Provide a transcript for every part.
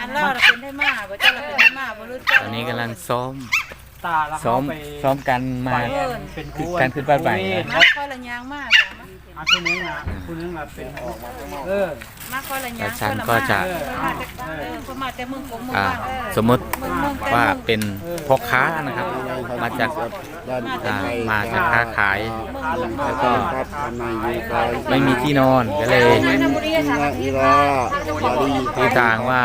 อันเราน่ะเป็นได้มาบ่เจ้าเราเป็นได้มาบ่รู้เจ้าตอนนี้กำลังซ้อม ตาแล้วซ้อมเขาไปซ้อมกันมาไปเป็นคือการขึ้นบ้านใหม่มาคอยละยางมากจ้ะมาอันคนนึงอะคนนึงอะเป็นเออมาคอยละยางแล้วฉันก็จะเออมาแต่เออเพิ่นมาแต่เมืองกงเมืองอ่าว่างเออสมมติเมืองเมืองแต่ว่าเมืองเป็นพ่อค้านะครับ มาจากด้านอ่ามาจากค้าขาย แล้วก็ครับทำไมอยู่ไกลไม่มีที่นอนก็เลย อีลาอีลาอย่าได้ยินที่ทางว่า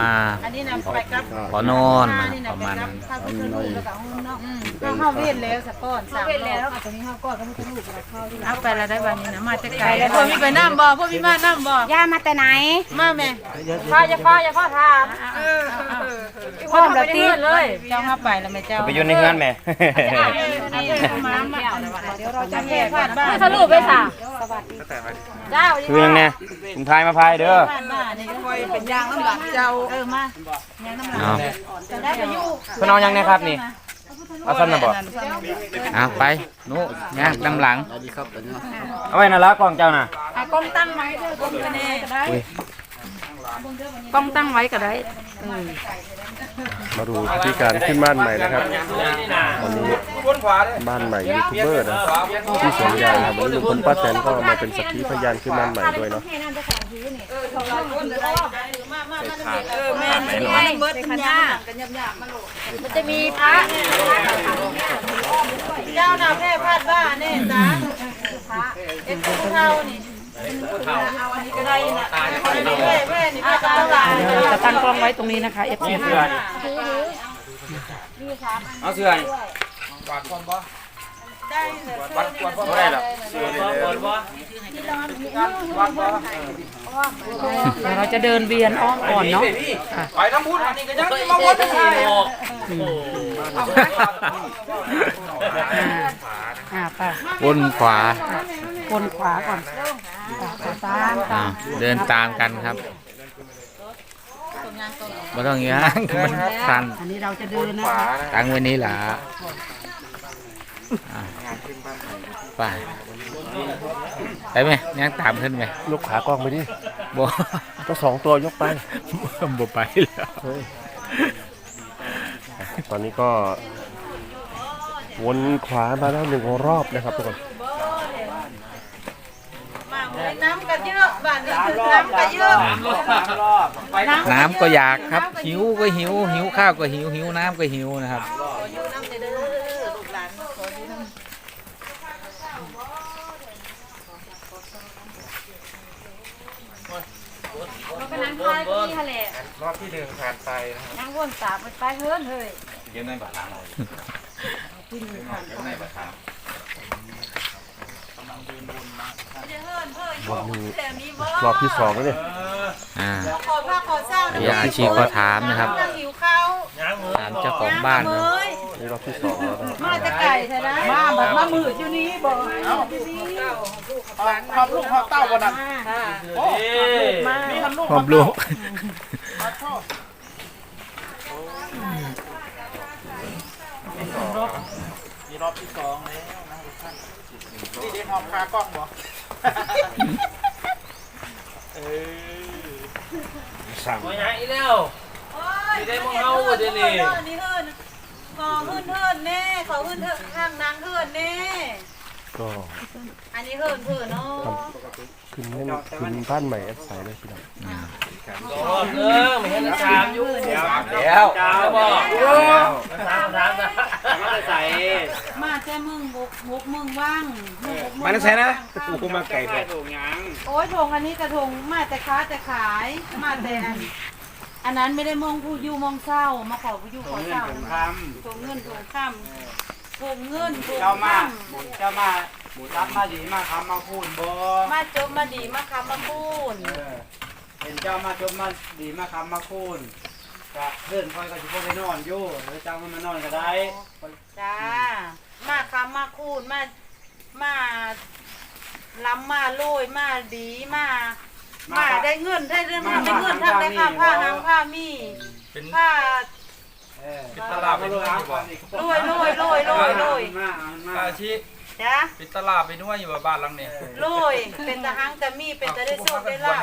มาอันนี้นะไปกับขอนอนนะประมาณนั้นพระพุทธรูปแล้วก็หุ้นเนาะอืมเขาเฮาเวียนแล้วสะก้อนสามเวียนแล้วตรงนี้เฮาก้อนพระพุทธรูปแล้วเข้าที่เอาไปแล้วได้วันนี้นะมาแต่ไกลแล้วพวกมีไปน้ำบ่พวกมีมาน้ำบ่ย่ามาแต่ไหนมาแม่พ่ออย่าพ่ออย่าพ่อถามพ่อแบบตีเลยเจ้าเฮาไปแล้วแม่เจ้าไปอยู่ในเฮือนแม่นี่มามาเดี๋ยวเราจะแก้พลาดบ้านสรุปไปสาเจ้าคือยังไงถุงพายมาพายเด้อพลาดบ้านนี่ก็คอยเป็นยางน้ำหลักเจ้าเออมายางน้ำหลักเอาจะได้ไปอยู่เพิ่นเอายังไงครับนี่เอาซ้ำน่ะบ่เอาไปนู้ย่างน้ำหลังสวัสดีครับตอนนี้เอาไว้นั่นละกล้องเจ้าน่ะอะกล้องตั้งไว้เด้อกล้องคะแนนก็ได้อุ้ยกล้องตั้งไว้ก็ได้ มาดูที่การขึ้นบ้านใหม่นะครับวันนี้บ้านใหม่ยูทูบเบอร์นะที่สวนยางครับวันนี้ลุงพลป้าแตนก็มาเป็นสักขีพยานขึ้นบ้านใหม่ด้วยเนาะเออแม่นี่เบิดขันยากันยำยำมาโหลดมันจะมีพระเจ้าหน้าแพร่พลาดบ้าแน่จ้าเอ็ดผู้เท่านี่ เอาอันนี้ก็ได้นะแม่แม่นี่พระเจ้าหลานจะตั้งกล้องไว้ตรงนี้นะคะ F นี่เสื้อเอาเสื้อนี่ได้เลยวัดวัดบ่ได้หรอกเสื้อนี่เลยเดี๋ยวเราจะเดินเวียนอ้อมก่อนเนาะไปทำบุญอันนี้ก็ยังมาวนใช่อ่าไปวนขวาคนขวาก่อน ตามอ่าเดินตามกันครับไม่ต้องย่างมันสั่นอันนี้เราจะเดินนะคะตั้งไว้นี้ล่ะอะไปไปไหมย่างตามขึ้นไหมยกขากล้องไปดิบ่ ก็สองตัวยกไป บ่ไปแล้ว ตอนนี้ก็ วนขวามาแล้วหนึ่งรอบนะครับทุกคน มาน้ำกันเยอะบ้านนี้น้ำกันเยอะรอบไปน้ำก็อยากครับ หิวก็หิว หิวข้าวก็หิว หิวน้ำก็หิวนะครับอยู่น้ำเด้อลูกหลานขออยู่น้ำเราไปนั่งทายที่ทะเลรอบที่หนึ่งผ่านไปนะครับนั่งวนสามไปไปเฮิร์นเฮ้ยเดี๋ยวในบัตรทางเราเดี๋ยวในบัต รทางวันนี้รอบที่สองแล้วเนี่ยอ่าขอผ้าขอเศร้าพยาอาชีพก็ถามนะครับ หิวข้าวถามเจ้าของบ้านนะนี่รอบที่สองแล้วนะครับมาจะไก่ใช่ไหมมาแบบมามืดอยู่นี้บอกอยู่นี่ขอบลูกขอบเต้าวันนั้นพร้อมลูกมีรอบที่สองแล้วนะทุกท่า นนี่เด็กหอบคากล้องบ่เออสั่งไปไหนอีกแล้วไม่ได้มองเฮาบ่เดี๋ยวนี้นี่เฮิรนขอเฮิรนเฮิรนแน่ขอเฮิรนเฮิรนข้างนางเฮิรนแน่ก็อันนี้เฮิรนเฮิรนเนาะขึ้นให้ขึ้นบ้านใหม่แอดใสเลยพี่น้องรอบนึงไม่เห็นถามอยู่เดี๋ยวเดี๋ยวจ้าบอกถามถามนะ มาใส่มาแต่มึงบุกบุกมึงว่างมึงบุกมึงมาใส่นะกูมาไก่ไปโอ้ยถงอันนี้กระทงมาแต่ค้าแต่ขายมาแต่อันอันนั้นไม่ได้มองผู้อยู่มองเศร้ามาขอผู้อยู่ขอเศร้าผมทถงเงินถงข้ามถงเงินถงำเจ้ามาข้ามเจ้ามารับมาดีมาคำมาคูณบ่มาจบมาดีมาคำมาพูนเออเห็นเจ้ามาจบมาดีมาคำมาคูณ ก็เพื่อนคอยก็จะพวกไปนอนอยู่หรือเจ้ามันมานอนก็ได้จ้า มาคำมาคูนมามาล้ำมาโรยมาดีมามาได้เงินได้เรื่องได้เงินทั้งได้ค่าผ้าหางผ้ามีผ้าเออตลาดไปด้วยโรยโรยโรยโรยโรยมามาอาชีพจ้าปิดตลาดไปด้วยอยู่บ้านหลังนี้โรยเป็นตะหังแต่มีเป็นตะได้โชคได้ลาบ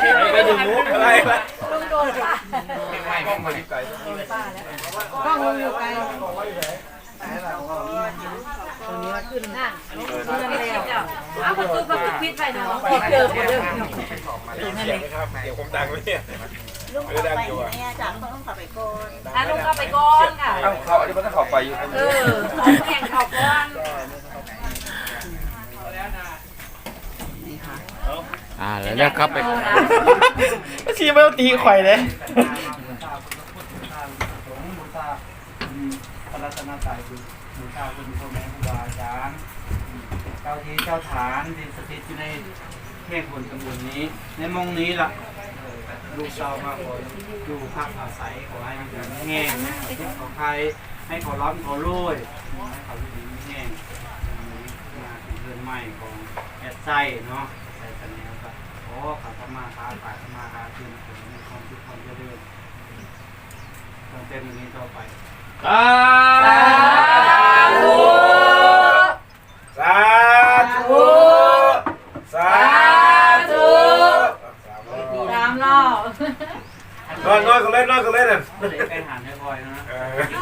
ไปไม่ห้องมาที่ไกลกล้องอยู่ไกลเอาประตูประตูปิดไปเนาะเจอคนเดิมเดี๋ยวผมดังไว้เนี่ยลูกเอาไปเนี่ยจ้ะต้องขับไปก่อนอะลุงเอาไปก่อนค่ะเอ้าเขาอันนี้มันต้องเข้าไปอยู่เออแข่งเขาก่อน อ่าแล้วนะครับไปชี้ไม่ต้องตีไข่เลยพระรัตนตรัยคือบูชาคุณพ่อแม่ครูบาอาจารย์เจ้าที่เจ้าฐานดินสถิตอยู่ในเทพบุญตำบลนี้ ในมงนี้ล่ะลูกเจ้ามาขออยู่พักอาศัยขอให้มันเป็นแง่งให้เขาใครให้เขาร้อนเขาโรยให้เขาอยู่ดีมีแง่งมาถึงเรือนใหม่ของแอดไซเนาะ ใส่กันแล้วก็โอ้ขับมาค้าขายมาค้าขึ้นผมมีความคิดความเจริญต้องเป็นอย่างนี้ต่อไปสาธุสาธุสาธุตามรอบนอนนอนก็เล่นนอนก็เล่นอะเด็กไก่หันให้บ่อยนะ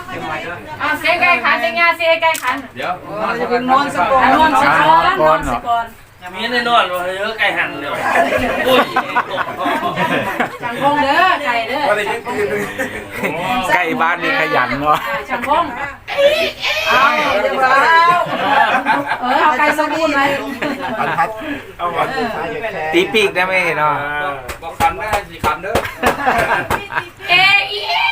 เชียงใหม่ด้วยอะเสียงไก่ขันเสียงยาเสียงไก่ขันเดี๋ยวจะเป็นนอนสกอนนอนสิก่อนนอนสิก่อน มีแน่นอนว่าเยอะไก่หันเดี๋ยวโอ้ยช่างพงเด้อไก่เด้อว่าได้ยินตื่นเลยใกล้บ้านนี่ขยันเนาะช่างพงเอาเดี๋ยวเอาเออเอาไก่สมบูรณ์ไหมบรรทัดเอามาตีปีกได้ไหมเนาะบอกคันได้สี่คันเด้อเอ๊ะอีเอ๊ะ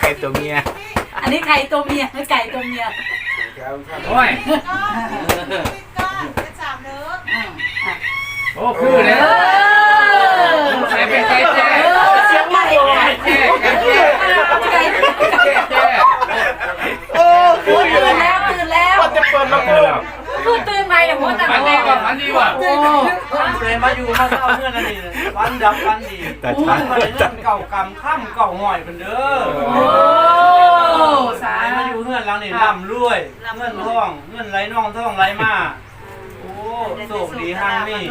ไก่ตัวเมีย อันนี้ไก่ตัวเมียไก่ตัวเมียโอ้ย ก็จะสามเนื้อ โอ้คือเลยใส่เป็นแจ้เสียงใหม่ไก่แจ้ไก่แจ้แจ้โอ้ตื่นแล้วตื่นแล้วจะเปิดลำโพงคือตื่นใหม่แต่หัวตั้งอันแต่นี้ว่ะอันนี้ว่ะโอ้เลยมาอยู่มาเข้าเพื่อนกันนี่วันดับวันดีวันเรื่องเก่ากำข้ามเก่าหอยเป็นเด้อโอ้สายมาอยู่เพื่อนหลังนี่ร่ำรวยเงินท่องเงินไหลน่องท่องไหลมา โอ้โชคดีห้างนี่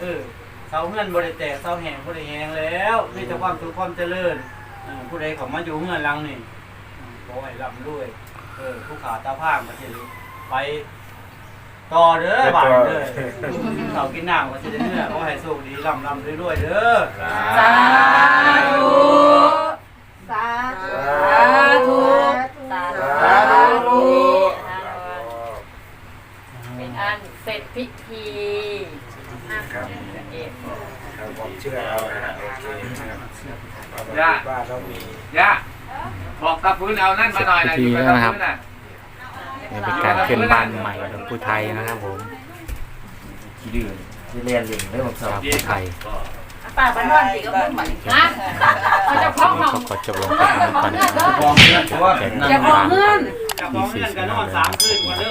เออเสาเงินบริแตกเสาแห่งบริแหงแล้วมีแต่ความสุขความเจริญผู้ใดเขามาอยู่เพื่อนหลังนี่ขอให้ร่ำรวยเออผู้ขาตาพางมาสิไปต่อเด้อบ่ายเด้อเขากินน้ำมาสิเด้อเนื้อขอให้โชคดีร่ำร่ำรวยๆเด้อสาธุสาธุ สาธุสาธุเป็นอันเสร็จพิธี ครับ เอ็ด ผมเชื่อเอานะฮะโอเคนะครับ ย่าบ้านเรามีย่าบอกตะพื้นเอานั่นมาหน่อยนะอยู่กับตะพื้นน่ะนี่เป็นการขึ้นบ้านใหม่ของผู้ไทยนะครับผมขี้ดื้อที่เรียนเรียนได้ผมสชาอวบผู้ไทยป่าบ้านนอนสิก็มุ่งหมายฮะเขาจะพ้องวันห้นี้องก็ขอจบลงไปเพียงเท่านี้ก่อนนะครับมองเพื่อนเพราะว่าแจ้งอย่าพ้องบ้านเงื่อนจากของเงินกันนอนสามคืนวันเด้อ